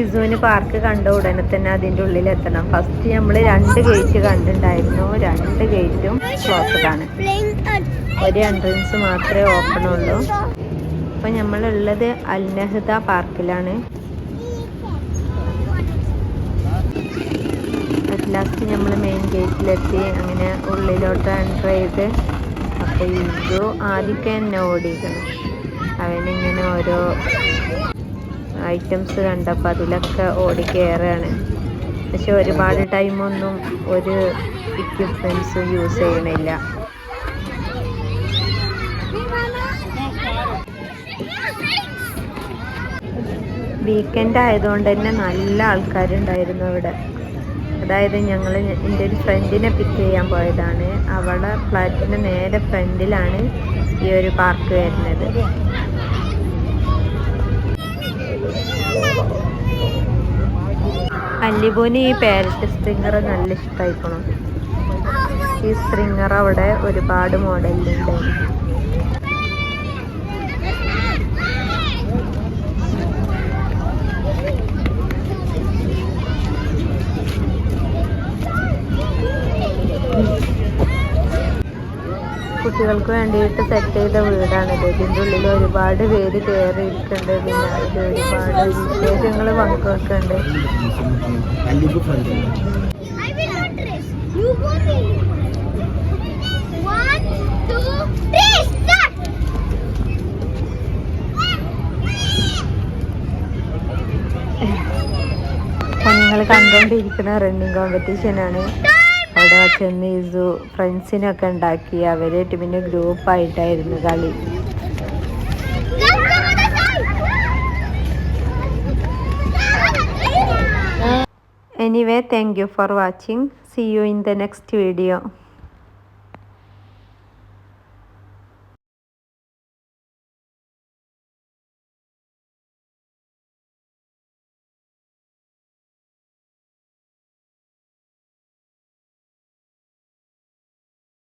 ഇസുവിന് park കണ്ട ഉടനെ തന്നെ അതിന്റെ ഉള്ളിൽ എത്തണം. ഫസ്റ്റ് നമ്മൾ രണ്ട് ഗേറ്റ് കണ്ടിട്ടുണ്ടായിരുന്നു. രണ്ട് ഗേറ്റും ക്ലോസ്ഡ് ആണ് ഒരു എൻട്രൻസ് മാത്രമേ ഓപ്പൺ ഉള്ളൂ. അപ്പം നമ്മളുള്ളത് അൽനഹദ പാർക്കിലാണ് ലാസ്റ്റ് നമ്മൾ മെയിൻ ഗേറ്റിലെത്തി അങ്ങനെ ഉള്ളിലോട്ട് എന്റർ ചെയ്ത്. അപ്പോൾ ഇതു ആദ്യമൊക്കെ എന്നെ ഓടിക്കണം അവനിങ്ങനെ ഓരോ ഐറ്റംസ് കണ്ടപ്പോൾ അതിലൊക്കെ ഓടി പക്ഷെ ഒരുപാട് ടൈമൊന്നും ഒരു ഇക്വിപ്മെൻസും യൂസ് ചെയ്യണില്ല. വീക്കെൻഡ് ആയതുകൊണ്ട് തന്നെ നല്ല ആൾക്കാരുണ്ടായിരുന്നു അവിടെ. അതായത് ഞങ്ങൾ എന്റെ ഒരു ഫ്രണ്ടിനെ പിക്ക് ചെയ്യാൻ പോയതാണ്. അവളെ ഫ്ലാറ്റിന്റെ നേരെ ഫ്രണ്ടിലാണ് ഈ ഒരു പാർക്ക് വരുന്നത്. അല്ലിബോന് ഈ പാരറ്റ് സ്പ്രിങ്ങർ നല്ല ഇഷ്ടമായിക്കണം ഈ സ്പ്രിങ്ങർ അവിടെ ഒരുപാട് മോഡലിലുണ്ട് കുട്ടികൾക്ക് വേണ്ടിയിട്ട് സെറ്റ് ചെയ്ത വീടാണിത് ഇതിന്റെ ഉള്ളിൽ ഒരുപാട് പേര് കയറി ഇരിക്കുന്നുണ്ട്. പിന്നെ അതിൽ ഒരുപാട് വിശേഷങ്ങൾ പങ്കുവെക്കുന്നുണ്ട്. നിങ്ങൾ കണ്ടുകൊണ്ടിരിക്കുന്ന റണ്ണിങ് കോമ്പറ്റീഷനാണ് അവിടെ ചെന്ന് ഇസു ഫ്രണ്ട്സിനൊക്കെ ഉണ്ടാക്കി. അവരായിട്ട് പിന്നെ ഗ്രൂപ്പായിട്ടായിരുന്നു കളി. Anyway thank you for watching see you in the next video